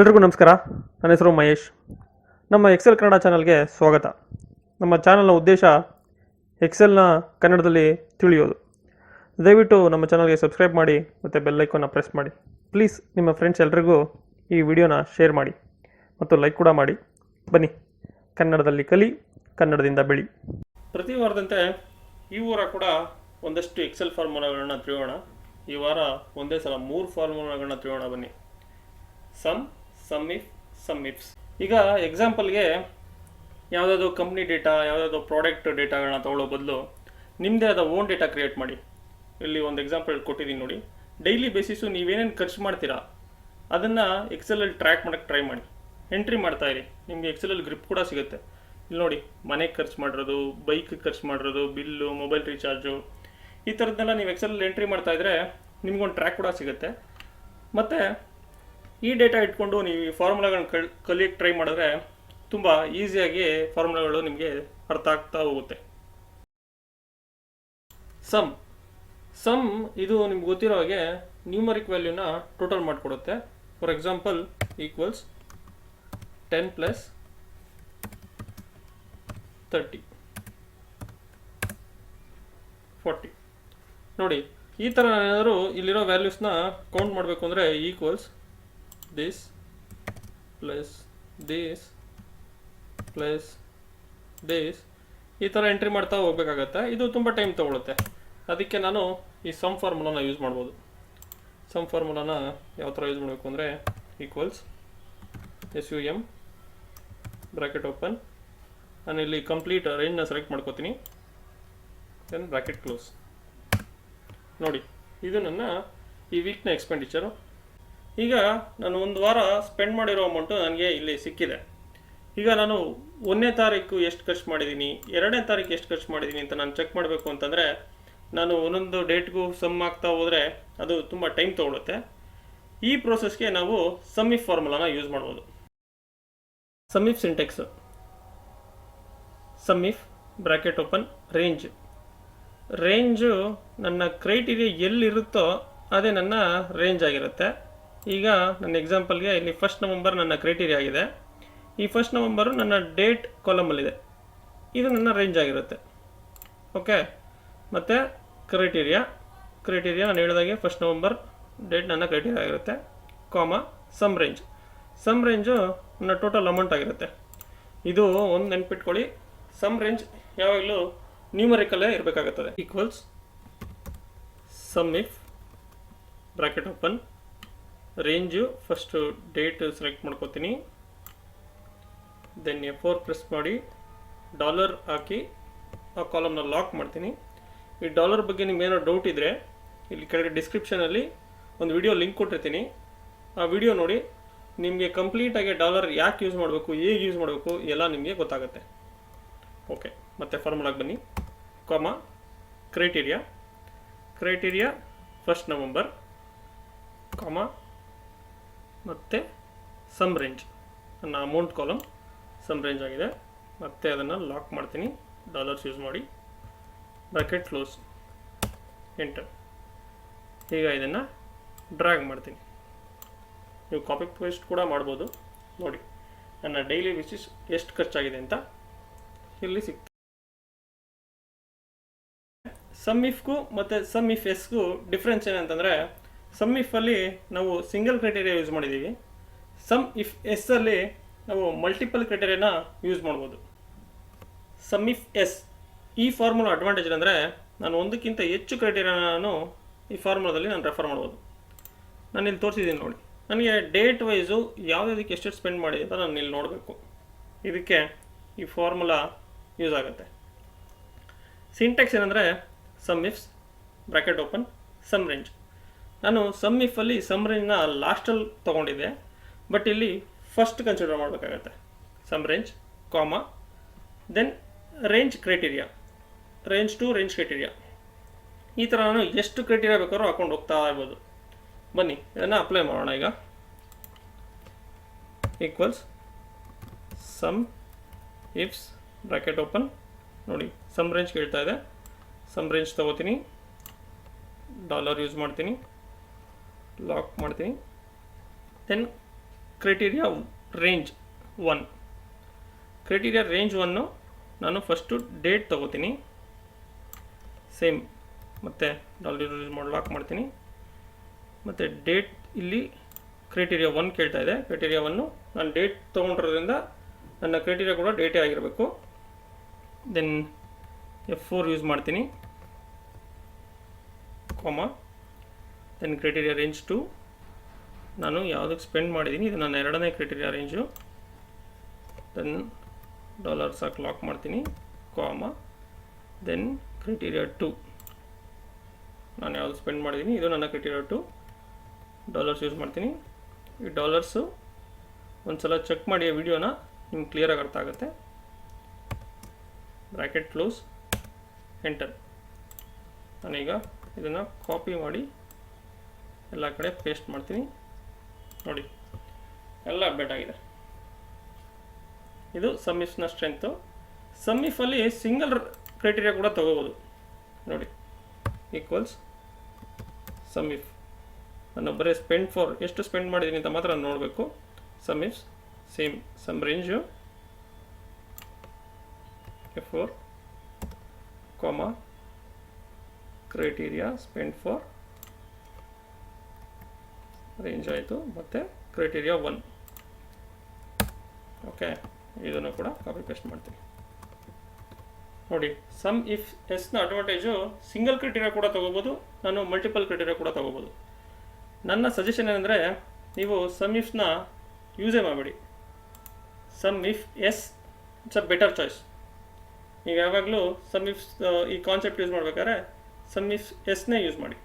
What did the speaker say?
ಎಲ್ರಿಗೂ ನಮಸ್ಕಾರ. ನನ್ನ ಹೆಸರು ಮಹೇಶ್. ನಮ್ಮ ಎಕ್ಸೆಲ್ ಕನ್ನಡ ಚಾನಲ್ಗೆ ಸ್ವಾಗತ. ನಮ್ಮ ಚಾನಲ್ನ ಉದ್ದೇಶ ಎಕ್ಸೆಲ್ನ ಕನ್ನಡದಲ್ಲಿ ತಿಳಿಯೋದು. ದಯವಿಟ್ಟು ನಮ್ಮ ಚಾನಲ್ಗೆ ಸಬ್ಸ್ಕ್ರೈಬ್ ಮಾಡಿ ಮತ್ತು ಬೆಲ್ಲೈಕನ್ನ ಪ್ರೆಸ್ ಮಾಡಿ. ಪ್ಲೀಸ್ ನಿಮ್ಮ ಫ್ರೆಂಡ್ಸ್ ಎಲ್ರಿಗೂ ಈ ವಿಡಿಯೋನ ಶೇರ್ ಮಾಡಿ ಮತ್ತು ಲೈಕ್ ಕೂಡ ಮಾಡಿ. ಬನ್ನಿ. ಕನ್ನಡದಲ್ಲಿ ಕಲಿ, ಕನ್ನಡದಿಂದ ಬೆಳಿ. ಪ್ರತಿ ವಾರದಂತೆ ಈ ವಾರ ಕೂಡ ಒಂದಷ್ಟು ಎಕ್ಸೆಲ್ ಫಾರ್ಮುಲಾಗಳನ್ನ ತಿಳಿಯೋಣ. ಈ ವಾರ ಒಂದೇ ಸಲ ಮೂರು ಫಾರ್ಮುಲಾಗಳನ್ನ ತಿಳಿಯೋಣ ಬನ್ನಿ. ಸಮ್ ಸಮ್ ಇಫ್ ಸಮ್ ಇಫ್ಸ್ ಈಗ ಎಕ್ಸಾಂಪಲ್ಗೆ ಯಾವುದಾದ್ರು ಕಂಪ್ನಿ ಡೇಟಾ ಯಾವುದಾದ್ರು ಪ್ರಾಡಕ್ಟ್ ಡೇಟಾಗಳನ್ನ ತಗೊಳ್ಳೋ ಬದಲು ನಿಮ್ಮದೇ ಆದ ಓನ್ ಡೇಟಾ ಕ್ರಿಯೇಟ್ ಮಾಡಿ. ಇಲ್ಲಿ ಒಂದು ಎಕ್ಸಾಂಪಲ್ ಕೊಟ್ಟಿದ್ದೀನಿ ನೋಡಿ. ಡೈಲಿ ಬೇಸಿಸು ನೀವೇನೇನು ಖರ್ಚು ಮಾಡ್ತೀರಾ? ಅದನ್ನು ಎಕ್ಸೆಲಲ್ಲಿ ಟ್ರ್ಯಾಕ್ ಮಾಡೋಕ್ಕೆ ಟ್ರೈ ಮಾಡಿ. ಎಂಟ್ರಿ ಮಾಡ್ತಾ ಇರಿ. ನಿಮಗೆ ಎಕ್ಸೆಲಲ್ಲಿ ಗ್ರಿಪ್ ಕೂಡ ಸಿಗುತ್ತೆ. ಇಲ್ಲಿ ನೋಡಿ ಮನೆಗೆ ಖರ್ಚು ಮಾಡಿರೋದು ಬೈಕ್ ಖರ್ಚು ಮಾಡಿರೋದು, ಬಿಲ್ಲು ಮೊಬೈಲ್ ರೀಚಾರ್ಜು ಈ ಥರದ್ದೆಲ್ಲ ನೀವು ಎಕ್ಸೆಲಲ್ಲಿ ಎಂಟ್ರಿ ಮಾಡ್ತಾ ಇದ್ರೆ ನಿಮ್ಗೊಂದು ಟ್ರ್ಯಾಕ್ ಕೂಡ ಸಿಗುತ್ತೆ. ಮತ್ತು ಈ ಡೇಟಾ ಇಟ್ಕೊಂಡು ನೀವು ಈ ಫಾರ್ಮುಲಾಗಳನ್ನ ಕಲ್ ಟ್ರೈ ಮಾಡಿದ್ರೆ ತುಂಬ ಈಸಿಯಾಗಿ ಫಾರ್ಮುಲಾಗಳು ನಿಮಗೆ ಅರ್ಥ ಆಗ್ತಾ ಹೋಗುತ್ತೆ. ಸಮ್. ಸಮ್ ಇದು ನಿಮ್ಗೆ ಗೊತ್ತಿರೋ ಹಾಗೆ ನ್ಯೂಮರಿಕ್ ವ್ಯಾಲ್ಯೂನ ಟೋಟಲ್ ಮಾಡಿಕೊಡುತ್ತೆ. For example equals ten plus thirty forty ನೋಡಿ, ಈ ಥರ ಏನಾದರೂ ಇಲ್ಲಿರೋ ವ್ಯಾಲ್ಯೂಸ್ನ ಕೌಂಟ್ ಮಾಡಬೇಕು ಅಂದರೆ equals this plus this plus this. ಈ ಥರ ಎಂಟ್ರಿ ಮಾಡ್ತಾ ಹೋಗ್ಬೇಕಾಗತ್ತೆ. ಇದು ತುಂಬ ಟೈಮ್ ತೊಗೊಳುತ್ತೆ. ಅದಕ್ಕೆ ನಾನು ಈ ಸಮ್ ಫಾರ್ಮುಲಾನ ಯೂಸ್ ಮಾಡ್ಬೋದು. ಸಮ್ ಫಾರ್ಮುಲಾನ ಯಾವ ಥರ ಯೂಸ್ ಮಾಡಬೇಕು ಅಂದರೆ equals S U M bracket open ನಾನು ಇಲ್ಲಿ ಕಂಪ್ಲೀಟ್ ರೇಂಜ್ನ ಸೆಲೆಕ್ಟ್ ಮಾಡ್ಕೋತೀನಿ. ದೆನ್ ಬ್ರ್ಯಾಕೆಟ್ ಕ್ಲೋಸ್ ನೋಡಿ, ಇದು ನನ್ನ ಈ ವೀಕ್ನ ಎಕ್ಸ್ಪೆಂಡಿಚರು ಈಗ ನಾನು ಒಂದು ವಾರ ಸ್ಪೆಂಡ್ ಮಾಡಿರೋ ಅಮೌಂಟು ನನಗೆ ಇಲ್ಲಿ ಸಿಕ್ಕಿದೆ. ಈಗ ನಾನು ಒಂದನೇ ತಾರೀಕು ಎಷ್ಟು ಖರ್ಚು ಮಾಡಿದ್ದೀನಿ ಎರಡನೇ ತಾರೀಕು ಎಷ್ಟು ಖರ್ಚು ಮಾಡಿದ್ದೀನಿ ಅಂತ ನಾನು ಚೆಕ್ ಮಾಡಬೇಕು ಅಂತಂದರೆ, ನಾನು ಒಂದೊಂದು ಡೇಟ್ಗೂ ಸಮ್ ಆಗ್ತಾ ಹೋದರೆ ಅದು ತುಂಬ ಟೈಮ್ ತೊಗೊಳುತ್ತೆ. ಈ ಪ್ರೋಸೆಸ್ಗೆ ನಾವು ಸಮ್ಮಿಫ್ ಫಾರ್ಮುಲಾನ ಯೂಸ್ ಮಾಡ್ಬೋದು. Sumif syntax sumif bracket open range range ನನ್ನ ಕ್ರೈಟೀರಿಯಾ ಎಲ್ಲಿರುತ್ತೋ ಅದೇ ನನ್ನ ರೇಂಜ್ ಆಗಿರುತ್ತೆ. ಈಗ ನನ್ನ ಎಕ್ಸಾಂಪಲ್ಗೆ ಇಲ್ಲಿ ಫಸ್ಟ್ ನವಂಬರ್ ನನ್ನ ಕ್ರೈಟೀರಿಯಾ ಆಗಿದೆ. ಈ ಫಸ್ಟ್ ನವಂಬರು ನನ್ನ ಡೇಟ್ ಕಾಲಮಲ್ಲಿದೆ ಇದು ನನ್ನ ರೇಂಜ್ ಆಗಿರುತ್ತೆ. ಓಕೆ ಮತ್ತು ಕ್ರೈಟೀರಿಯಾ ಕ್ರೈಟೀರಿಯಾ ನಾನು ಹೇಳಿದಾಗೆ ಫಸ್ಟ್ ನವಂಬರ್ ಡೇಟ್ ನನ್ನ ಕ್ರೈಟೀರಿಯಾ ಆಗಿರುತ್ತೆ comma sum range sum range ನನ್ನ ಟೋಟಲ್ ಅಮೌಂಟ್ ಆಗಿರುತ್ತೆ. ಇದು ಒಂದು ನೆನ್ಪಿಟ್ಕೊಳ್ಳಿ. ಸಮ್ ರೇಂಜ್ ಯಾವಾಗಲೂ ನ್ಯೂಮರಿಕಲ್ಲೇ ಇರಬೇಕಾಗುತ್ತದೆ. Equals sumif bracket open range first date select ಮಾಡ್ಕೋತೀನಿ. ದೆನ್ ಎಫ್ ಫೋರ್ ಪ್ರೆಸ್ ಮಾಡಿ ಡಾಲರ್ ಹಾಕಿ ಆ ಕಾಲಮ್ನ ಲಾಕ್ ಮಾಡ್ತೀನಿ. ಈ ಡಾಲರ್ ಬಗ್ಗೆ ನಿಮ್ಗೇನೋ ಡೌಟ್ ಇದ್ದರೆ ಇಲ್ಲಿ ಕೆಳಗೆ ಡಿಸ್ಕ್ರಿಪ್ಷನಲ್ಲಿ ಒಂದು ವಿಡಿಯೋ ಲಿಂಕ್ ಕೊಟ್ಟಿರ್ತೀನಿ. ಆ ವಿಡಿಯೋ ನೋಡಿ ನಿಮಗೆ ಕಂಪ್ಲೀಟಾಗಿ ಡಾಲರ್ ಯಾಕೆ ಯೂಸ್ ಮಾಡಬೇಕು, ಹೇಗೆ ಯೂಸ್ ಮಾಡಬೇಕು, ಎಲ್ಲ ನಿಮಗೆ ಗೊತ್ತಾಗುತ್ತೆ. ಓಕೆ ಮತ್ತೆ ಫಾರ್ಮುಲಾಗೆ ಬನ್ನಿ. ಕಾಮ criteria criteria first November comma ಮತ್ತು ಸಮ್ ರೇಂಜ್ ನನ್ನ ಅಮೌಂಟ್ ಕಾಲಮ್ ಸಮ್ ರೇಂಜ್ ಆಗಿದೆ. ಮತ್ತೆ ಅದನ್ನು ಲಾಕ್ ಮಾಡ್ತೀನಿ. ಡಾಲರ್ಸ್ ಯೂಸ್ ಮಾಡಿ. ಬ್ರಾಕೆಟ್ ಕ್ಲೋಸ್ ಎಂಟರ್ ಈಗ ಇದನ್ನು ಡ್ರ್ಯಾಗ್ ಮಾಡ್ತೀನಿ. ನೀವು ಕಾಪಿ ಪೇಸ್ಟ್ ಕೂಡ ಮಾಡ್ಬೋದು. ನೋಡಿ, ನನ್ನ ಡೈಲಿ ಬೇಸಿಸ್ ಎಷ್ಟು ಖರ್ಚಾಗಿದೆ ಅಂತ ಇಲ್ಲಿ ಸಿಗ್ತದೆ ಸಮ್ ಇಫ್ಗೂ ಮತ್ತು ಸಮ್ ಇಫ್ ಎಸ್ಗೂ ಡಿಫ್ರೆನ್ಸ್ ಏನಂತಂದರೆ ಸಮ್ ಇಫಲ್ಲಿ ನಾವು ಸಿಂಗಲ್ ಕ್ರೈಟೇರಿಯಾ ಯೂಸ್ ಮಾಡಿದ್ದೀವಿ ಸಮ್ ಇಫ್ ಎಸ್ ಅಲ್ಲಿ ನಾವು ಮಲ್ಟಿಪಲ್ ಕ್ರೈಟೇರಿಯಾನ ಯೂಸ್ ಮಾಡ್ಬೋದು. ಸಮ್ ಇಫ್ ಎಸ್ ಈ ಫಾರ್ಮುಲಾ ಅಡ್ವಾಂಟೇಜ್ ಅಂದರೆ ನಾನು ಒಂದಕ್ಕಿಂತ ಹೆಚ್ಚು ಕ್ರೈಟೇರಿಯಾನ ಈ ಫಾರ್ಮುಲಾದಲ್ಲಿ ನಾನು ರೆಫರ್ ಮಾಡ್ಬೋದು. ನಾನು ಇಲ್ಲಿ ತೋರಿಸಿದ್ದೀನಿ ನೋಡಿ. ನನಗೆ ಡೇಟ್ ವೈಸು ಯಾವುದಕ್ಕೆ ಎಷ್ಟು ಸ್ಪೆಂಡ್ ಮಾಡಿ ಅಂತ ನಾನು ಇಲ್ಲಿ ನೋಡಬೇಕು. ಇದಕ್ಕೆ ಈ ಫಾರ್ಮುಲಾ ಯೂಸ್ ಆಗುತ್ತೆ. ಸಿಂಟೆಕ್ಸ್ ಏನಂದರೆ sumifs bracket open sum range ನಾನು ಸಮ್ ಇಫಲ್ಲಿ ಸಮ್ ರೇಂಜ್ನ ಲಾಸ್ಟಲ್ಲಿ ತೊಗೊಂಡಿದ್ದೆ. ಬಟ್ ಇಲ್ಲಿ ಫಸ್ಟ್ ಕನ್ಸಿಡರ್ ಮಾಡಬೇಕಾಗತ್ತೆ. Sum range comma then range criteria range two range criteria ಈ ಥರ ನಾನು ಎಷ್ಟು ಕ್ರೈಟೀರಿಯಾ ಬೇಕಾದ್ರೂ ಹಾಕೊಂಡು ಹೋಗ್ತಾ ಇರ್ಬೋದು. ಬನ್ನಿ, ಇದನ್ನು ಅಪ್ಲೈ ಮಾಡೋಣ ಈಗ. ಈಕ್ವಲ್ಸ್ ಸಮ್ ಇಫ್ಸ್ ಬ್ರ್ಯಾಕೆಟ್ ಓಪನ್ ನೋಡಿ ಸಮ್ ರೇಂಜ್ ಕೇಳ್ತಾ ಇದೆ. ಸಮ್ ರೇಂಜ್ ತೊಗೋತೀನಿ. ಡಾಲರ್ ಯೂಸ್ ಮಾಡ್ತೀನಿ. ಲಾಕ್ ಮಾಡ್ತೀನಿ. Then criteria range one criteria range one ನಾನು ಫಸ್ಟು ಡೇಟ್ ತೊಗೋತೀನಿ. ಸೇಮ್ ಮತ್ತು ಡಾಲರ್ ಯೂಸ್ ಮಾಡಿ ಲಾಕ್ ಮಾಡ್ತೀನಿ. ಮತ್ತು ಡೇಟ್ ಇಲ್ಲಿ ಕ್ರೈಟೀರಿಯಾ ಒನ್ ಕೇಳ್ತಾ ಇದೆ. ಕ್ರೈಟೀರಿಯಾ ಒನ್ನು ನಾನು ಡೇಟ್ ತೊಗೊಂಡಿರೋದ್ರಿಂದ ನನ್ನ ಕ್ರೈಟೀರಿಯಾ ಕೂಡ ಡೇಟೇ ಆಗಿರಬೇಕು. ದೆನ್ ಎಫ್ ಫೋರ್ ಯೂಸ್ ಮಾಡ್ತೀನಿ. Comma then criteria range to ನಾನು ಯಾವುದಕ್ಕೆ ಸ್ಪೆಂಡ್ ಮಾಡಿದ್ದೀನಿ ಇದು ನನ್ನ ಎರಡನೇ ಕ್ರೈಟೀರಿಯಾ ರೇಂಜು ದೆನ್ ಡಾಲರ್ ಸಾಕು ಲಾಕ್ ಮಾಡ್ತೀನಿ ಕಾಮ ದೆನ್ ಕ್ರೈಟೀರಿಯಾ ಟು ನಾನು ಯಾವುದು ಸ್ಪೆಂಡ್ ಮಾಡಿದ್ದೀನಿ ಇದು ನನ್ನ ಕ್ರೈಟೀರಿಯಾ ಟು ಡಾಲರ್ಸ್ ಯೂಸ್ ಮಾಡ್ತೀನಿ. ಈ ಡಾಲರ್ಸು ಒಂದು ಸಲ ಚೆಕ್ ಮಾಡಿ ವಿಡಿಯೋನ ನಿಮ್ಗೆ ಕ್ಲಿಯರಾಗಿ ಅರ್ಥ ಆಗುತ್ತೆ. ಬ್ರ್ಯಾಕೆಟ್ ಕ್ಲೋಸ್ ಎಂಟರ್ ನಾನೀಗ ಇದನ್ನು ಕಾಪಿ ಮಾಡಿ ಎಲ್ಲ ಕಡೆ ಪೇಸ್ಟ್ ಮಾಡ್ತೀನಿ. ನೋಡಿ, ಎಲ್ಲ ಅಪ್ಡೇಟ್ ಆಗಿದೆ. ಇದು ಸಮ್ಮಿಫ್ನ ಸ್ಟ್ರೆಂತು ಸಮ್ಮಿಫಲ್ಲಿ ಸಿಂಗಲ್ ಕ್ರೈಟೀರಿಯಾ ಕೂಡ ತಗೋಬೋದು. ನೋಡಿ ಈಕ್ವಲ್ಸ್ ಸಮ್ಮಿಫ್ ನಾನು ಬರೀ ಸ್ಪೆಂಡ್ ಫಾರ್ ಎಷ್ಟು ಸ್ಪೆಂಡ್ ಮಾಡಿದ್ದೀನಿ ಅಂತ ಮಾತ್ರ ನೋಡಬೇಕು. Sumifs same sum range four comma criteria spend for range ಆಯಿತು. ಮತ್ತು ಕ್ರೈಟೀರಿಯಾ ಒನ್ ಓಕೆ ಇದನ್ನು ಕೂಡ ಕಾಪಿ ಪೇಸ್ಟ್ ಮಾಡ್ತೀನಿ. ನೋಡಿ ಸಮ್ ಇಫ್ ಎಸ್ನ ಅಡ್ವಾಂಟೇಜು ಸಿಂಗಲ್ ಕ್ರೈಟೀರಿಯಾ ಕೂಡ ತೊಗೋಬೋದು, ನಾನು ಮಲ್ಟಿಪಲ್ ಕ್ರೈಟೀರಿಯಾ ಕೂಡ ತೊಗೋಬೋದು. ನನ್ನ ಸಜೆಷನ್ ಏನಂದರೆ, ನೀವು ಸಮ್ ಇಫ್ನ ಯೂಸೇ ಮಾಡಬೇಡಿ. Sumifs it's a better choice ನೀವು ಯಾವಾಗಲೂ ಸಮ್ ಇಫ್ ಈ ಕಾನ್ಸೆಪ್ಟ್ ಯೂಸ್ ಮಾಡ್ಬೇಕಾದ್ರೆ ಸಮ್ ಇಫ್ ಎಸ್ನೇ ಯೂಸ್ ಮಾಡಿ.